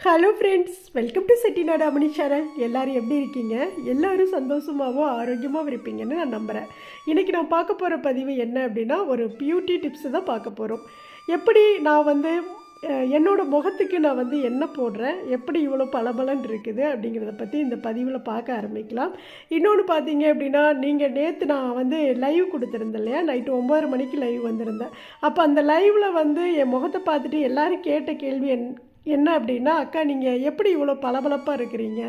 Hello friends welcome to Chettinad Amani channel எல்லோரும் எப்படி இருக்கீங்க? எல்லோரும் சந்தோஷமாகவும் ஆரோக்கியமாகவும் இருப்பீங்கன்னு நான் நம்புகிறேன் இன்றைக்கி நான் பார்க்க போகிற பதிவு என்ன அப்படின்னா ஒரு பியூட்டி டிப்ஸு தான் பார்க்க போகிறோம் எப்படி நான் வந்து என்னோடய முகத்துக்கு நான் வந்து என்ன போடுறேன்? எப்படி இவ்வளோ பளபளன்னு இருக்குது அப்படிங்கிறத பற்றி இந்த பதிவில் பார்க்க ஆரம்பிக்கலாம். இன்னொன்று பார்த்தீங்க அப்படின்னா நீங்கள் நேற்று நான் வந்து லைவ் கொடுத்துருந்தேன் இல்லையா? நைட்டு ஒம்பது மணிக்கு லைவ் வந்திருந்தேன். அப்போ அந்த லைவில் வந்து என் முகத்தை பார்த்துட்டு எல்லோரும் கேட்ட கேள்வி என் என்ன அப்படின்னா அக்கா நீங்கள் எப்படி இவ்வளோ பளபளப்பாக இருக்கிறீங்க?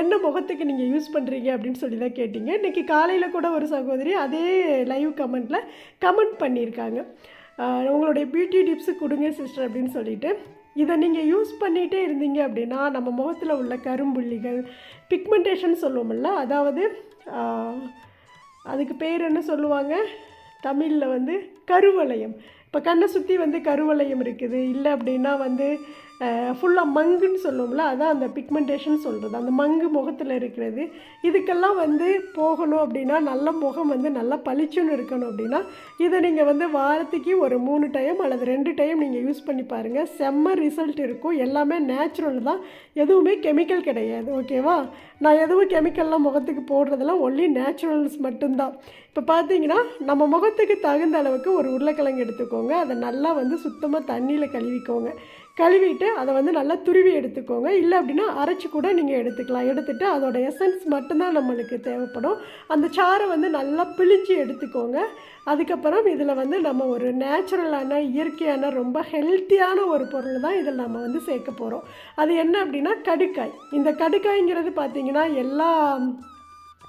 என்ன முகத்துக்கு நீங்கள் யூஸ் பண்ணுறீங்க அப்படின்னு சொல்லி தான் கேட்டீங்க. இன்றைக்கி காலையில் கூட ஒரு சகோதரி அதே லைவ் கமெண்ட்டில் கமெண்ட் பண்ணியிருக்காங்க. உங்களுடைய பியூட்டி டிப்ஸு கொடுங்க சிஸ்டர் அப்படின்னு சொல்லிட்டு. இதை நீங்கள் யூஸ் பண்ணிகிட்டே இருந்தீங்க அப்படின்னா நம்ம முகத்தில் உள்ள கரும்புள்ளிகள் பிக்மெண்டேஷன் சொல்லுவோம்ல அதாவது அதுக்கு பேர் என்ன சொல்லுவாங்க? தமிழில் வந்து கருவளையம். இப்போ கண்ணை சுற்றி வந்து கருவளையம் இருக்குது. இல்லை அப்படின்னா வந்து ஃபுல்லாக மங்குன்னு சொல்லுவோம்ல அதான் அந்த பிக்மெண்டேஷன் சொல்கிறது அந்த மங்கு முகத்தில் இருக்கிறது. இதுக்கெல்லாம் வந்து போகணும் அப்படின்னா நல்ல முகம் வந்து நல்லா பளிச்சுன்னு இருக்கணும் அப்படின்னா இதை நீங்கள் வந்து வாரத்துக்கு ஒரு மூணு டைம் அல்லது ரெண்டு டைம் நீங்கள் யூஸ் பண்ணி பாருங்கள் செம்ம ரிசல்ட் இருக்கும். எல்லாமே நேச்சுரல் தான். எதுவுமே கெமிக்கல் கிடையாது. ஓகேவா நான் எதுவும் கெமிக்கல்லாம் முகத்துக்கு போடுறதெல்லாம் ஒன்லி நேச்சுரல்ஸ் மட்டும்தான். இப்போ பார்த்தீங்கன்னா நம்ம முகத்துக்கு தகுந்த அளவுக்கு ஒரு உருளைக்கிழங்கு எடுத்துக்கோங்க. அதை நல்லா வந்து சுத்தமாக தண்ணியில் கழுவிக்கோங்க. கழுவிட்டு அதை வந்து நல்லா துருவி எடுத்துக்கோங்க. இல்லை அப்படின்னா அரைச்சி கூட நீங்கள் எடுத்துக்கலாம். எடுத்துகிட்டு அதோட எசன்ஸ் மட்டும்தான் நம்மளுக்கு தேவைப்படும். அந்த சாறை வந்து நல்லா பிழிஞ்சு எடுத்துக்கோங்க. அதுக்கப்புறம் இதில் வந்து நம்ம ஒரு நேச்சுரலான இயற்கையான ரொம்ப ஹெல்த்தியான ஒரு பொருள் தான் இதில் நம்ம வந்து சேர்க்க போகிறோம் அது என்ன அப்படின்னா கடுக்காய் இந்த கடுக்காய்ங்கிறது பார்த்திங்கன்னா எல்லா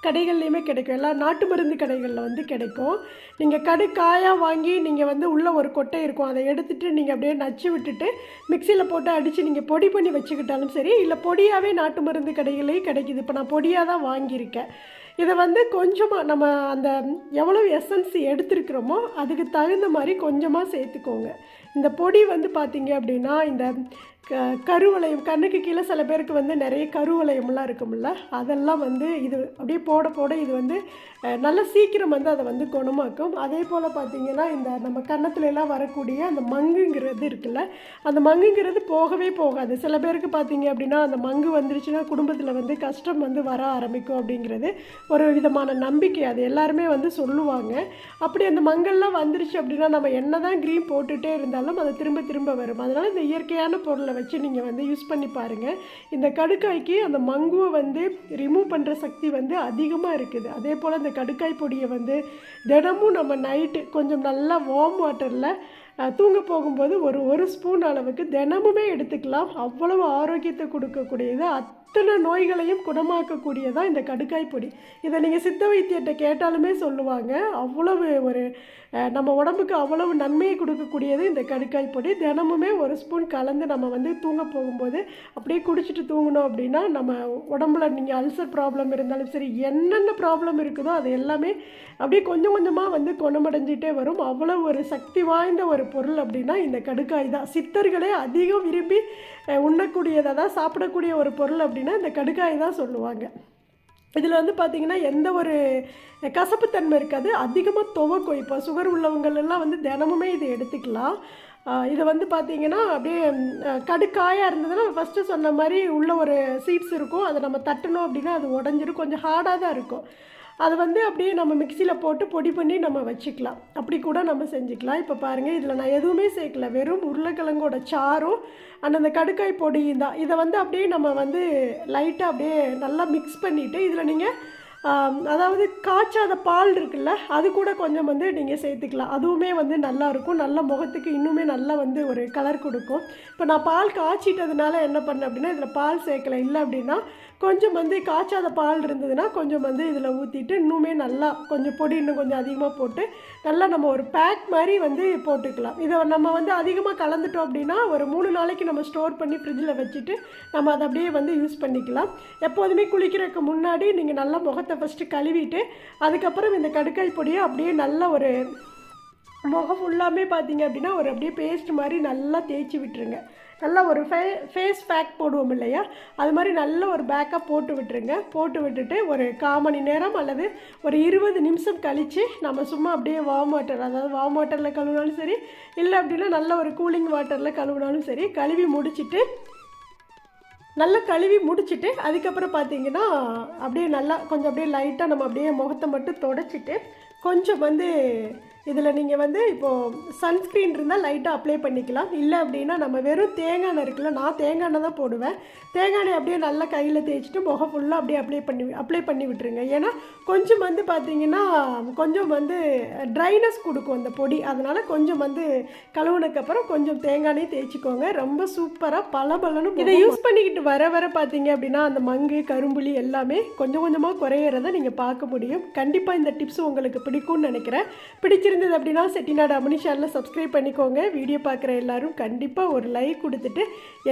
கடைகள்லையுமே கிடைக்கும். எல்லா நாட்டு மருந்து கடைகளில் வந்து கிடைக்கும். நீங்கள் கடு காயாக வாங்கி நீங்கள் வந்து உள்ளே ஒரு கொட்டை இருக்கும். அதை எடுத்துகிட்டு நீங்கள் அப்படியே நச்சு விட்டுட்டு மிக்சியில் போட்டு அடித்து நீங்கள் பொடி பண்ணி வச்சுக்கிட்டாலும் சரி இல்லை பொடியாகவே நாட்டு மருந்து கடைகள்லேயும் கிடைக்குது. இப்போ நான் பொடியாக தான் வாங்கியிருக்கேன். இதை வந்து கொஞ்சமாக நம்ம அந்த எவ்வளோ எசன்ஸ் எடுத்துருக்குறோமோ அதுக்கு தகுந்த மாதிரி கொஞ்சமாக சேர்த்துக்கோங்க. இந்த பொடி வந்து பார்த்தீங்க அப்படின்னா இந்த க கருவளையம் கண்ணுக்கு கீழே சில பேருக்கு வந்து நிறைய கருவளையம்லாம் இருக்கும்ல அதெல்லாம் வந்து இது அப்படியே போட போட இது வந்து நல்ல சீக்கிரம் வந்து அதை வந்து குணமாக்கும். அதே போல் பார்த்திங்கன்னா இந்த நம்ம கன்னத்துலலாம் வரக்கூடிய அந்த மங்குங்கிறது இருக்குல்ல அந்த மங்குங்கிறது போகவே போகாது. சில பேருக்கு பார்த்திங்க அப்படின்னா அந்த மங்கு வந்துருச்சுன்னா குடும்பத்தில் வந்து கஷ்டம் வந்து வர ஆரம்பிக்கும் அப்படிங்கிறது ஒரு விதமான நம்பிக்கை. அது எல்லாருமே வந்து சொல்லுவாங்க. அப்படி அந்த மங்கள்லாம் வந்துருச்சு அப்படின்னா நம்ம என்ன தான் க்ரீம் போட்டுகிட்டே இருந்தால் இருந்தாலும் அது திரும்ப திரும்ப வரும். அதனால் இந்த இயற்கையான பொருளை வச்சு நீங்கள் வந்து யூஸ் பண்ணி பாருங்கள் இந்த கடுக்காய்க்கு அந்த மங்குவை வந்து ரிமூவ் பண்ணுற சக்தி வந்து அதிகமாக இருக்குது. அதே போல் இந்த கடுக்காய் பொடியை வந்து தினமும் நம்ம நைட்டு கொஞ்சம் நல்லா வார்ம் வாட்டரில் தூங்க போகும்போது ஒரு ஒரு ஸ்பூன் அளவுக்கு தினமுமே எடுத்துக்கலாம். அவ்வளவு ஆரோக்கியத்தை கொடுக்கக்கூடியது. அத்தனை நோய்களையும் குணமாக்கக்கூடியதான் இந்த கடுக்காய் பொடி. இதை நீங்கள் சித்த வைத்தியத்தை கேட்டாலுமே சொல்லுவாங்க. அவ்வளவு ஒரு நம்ம உடம்புக்கு அவ்வளவு நன்மையை கொடுக்கக்கூடியது இந்த கடுக்காய் பொடி. தினமுமே ஒரு ஸ்பூன் கலந்து நம்ம வந்து தூங்க போகும்போது அப்படியே குடிச்சிட்டு தூங்கணும் அப்படின்னா நம்ம உடம்புல நீங்கள் அல்சர் ப்ராப்ளம் இருந்தாலும் சரி என்னென்ன ப்ராப்ளம் இருக்குதோ அது எல்லாமே அப்படியே கொஞ்சம் கொஞ்சமாக வந்து குணமடைஞ்சிட்டே வரும். அவ்வளோ ஒரு சக்தி வாய்ந்த ஒரு பொருள் அப்படின்னா இந்த கடுக்காய் தான். சித்தர்களே அதிகம் விரும்பி உண்ணக்கூடியதாக உண்ணக்கூடியதை தான் சாப்பிடக்கூடிய ஒரு பொருள் அப்படின்னா இந்த கடுக்காய் தான் சொல்லுவாங்க. இதில் வந்து பார்த்திங்கன்னா எந்த ஒரு கசப்புத்தன்மை இருக்காது. அதிகமாக துவக்கும் இப்போ சுகர் உள்ளவங்களெல்லாம் வந்து தினமுமே இதை எடுத்துக்கலாம். இதை வந்து பார்த்திங்கன்னா அப்படியே கடுக்காயாக இருந்ததுன்னா ஃபஸ்ட்டு சொன்ன மாதிரி உள்ள ஒரு சீட்ஸ் இருக்கும். அதை நம்ம தட்டணும் அப்படின்னா அது உடஞ்சிரும். கொஞ்சம் ஹார்டாக தான் இருக்கும். அதை வந்து அப்படியே நம்ம மிக்சியில் போட்டு பொடி பண்ணி நம்ம வச்சுக்கலாம். அப்படி கூட நம்ம செஞ்சுக்கலாம். இப்போ பாருங்கள் இதில் நான் எதுவுமே சேர்க்கல. வெறும் உருளைக்கிழங்கோட சாரும் அண்ட் அந்த கடுக்காய் பொடியும் தான். இதை வந்து அப்படியே நம்ம வந்து லைட்டாக அப்படியே நல்லா மிக்ஸ் பண்ணிவிட்டு இதில் நீங்கள் அதாவது காய்ச்சாத பால் இருக்குல்ல அது கூட கொஞ்சம் வந்து நீங்கள் சேர்த்துக்கலாம். அதுவுமே வந்து நல்லா இருக்கும். நல்ல முகத்துக்கு இன்னுமே நல்லா வந்து ஒரு கலர் கொடுக்கும். இப்போ நான் பால் காய்ச்சிட்டதுனால என்ன பண்ணேன் அப்படின்னா இதில் பால் சேர்க்கலை. இல்லை அப்படின்னா கொஞ்சம் வந்து காய்ச்சாத பால் இருந்ததுன்னா கொஞ்சம் வந்து இதில் ஊற்றிட்டு இன்னுமே நல்லா கொஞ்சம் பொடி இன்னும் கொஞ்சம் அதிகமாக போட்டு நல்லா நம்ம ஒரு பேக் மாதிரி வந்து போட்டுக்கலாம். இதை நம்ம வந்து அதிகமாக கலந்துட்டோம் அப்படின்னா ஒரு மூணு நாளைக்கு நம்ம ஸ்டோர் பண்ணி ஃப்ரிட்ஜில் வச்சுட்டு நம்ம அதை அப்படியே வந்து யூஸ் பண்ணிக்கலாம். எப்போதுமே குளிக்கிறதுக்கு முன்னாடி நீங்கள் நல்லா முகத்தை ஃபஸ்ட்டு கழுவிட்டு அதுக்கப்புறம் இந்த கடுக்காய் பொடியை அப்படியே நல்ல ஒரு முகம் ஃபுல்லாமே பார்த்தீங்க அப்படின்னா ஒரு அப்படியே பேஸ்ட் மாதிரி நல்லா தேய்ச்சி விட்டுருங்க. நல்லா ஒரு ஃபே ஃபேஸ் பேக் போடுவோம் இல்லையா? அது மாதிரி நல்ல ஒரு பேக்காக போட்டு விட்டுருங்க. போட்டு விட்டுட்டு ஒரு கால் மணி நேரம் அல்லது ஒரு இருபது நிமிஷம் கழித்து நம்ம சும்மா அப்படியே வார்ம் வாட்டர் அதாவது வார்ம் வாட்டரில் கழுவினாலும் சரி இல்லை அப்படின்னா நல்ல ஒரு கூலிங் வாட்டரில் கழுவினாலும் சரி கழுவி முடிச்சுட்டு நல்லா கழுவி முடிச்சுட்டு அதுக்கப்புறம் பார்த்தீங்கன்னா அப்படியே நல்லா கொஞ்சம் அப்படியே லைட்டாக நம்ம அப்படியே முகத்தை மட்டும் தொடச்சிட்டு கொஞ்சம் வந்து இதில் நீங்கள் வந்து இப்போது சன்ஸ்க்ரீன் இருந்தால் லைட்டாக அப்ளை பண்ணிக்கலாம். இல்லை அப்படின்னா நம்ம வெறும் தேங்காய் எண்ணெய் இருக்குல்ல நான் தேங்காய் எண்ணெய் தான் போடுவேன். தேங்காய் எண்ணெய் அப்படியே நல்லா கையில் தேய்ச்சிட்டு முகம் ஃபுல்லாக அப்படியே அப்ளை பண்ணி அப்ளை பண்ணி விட்டுருங்க. ஏன்னா கொஞ்சம் வந்து பார்த்தீங்கன்னா கொஞ்சம் வந்து ட்ரைனஸ் கொடுக்கும் அந்த பொடி. அதனால் கொஞ்சம் வந்து கழுவுனதுக்கப்புறம் கொஞ்சம் தேங்காய் எண்ணெய் தேய்ச்சிக்கோங்க. ரொம்ப சூப்பராக பல இதை யூஸ் பண்ணிக்கிட்டு வர வர பார்த்தீங்க அப்படின்னா அந்த மங்கு கரும்புலி எல்லாமே கொஞ்சம் கொஞ்சமாக குறையிறத நீங்கள் பார்க்க முடியும். கண்டிப்பாக இந்த டிப்ஸ் உங்களுக்கு பிடிக்கும்னு நினைக்கிறேன். பிடிச்சிருந்தது அப்படின்னா செட்டிநாடு அமனி சேனலை சப்ஸ்கிரைப் பண்ணிக்கோங்க. வீடியோ பார்க்குற எல்லாரும் கண்டிப்பாக ஒரு லைக் கொடுத்துட்டு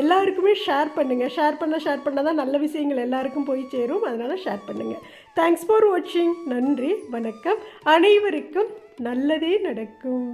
எல்லாருக்குமே ஷேர் பண்ணுங்கள் ஷேர் பண்ண ஷேர் பண்ணால் தான் நல்ல விஷயங்கள் எல்லாருக்கும் போய் சேரும். அதனால் ஷேர் பண்ணுங்கள் தேங்க்ஸ் ஃபார் வாட்சிங் நன்றி வணக்கம். அனைவருக்கும் நல்லதே நடக்கும்.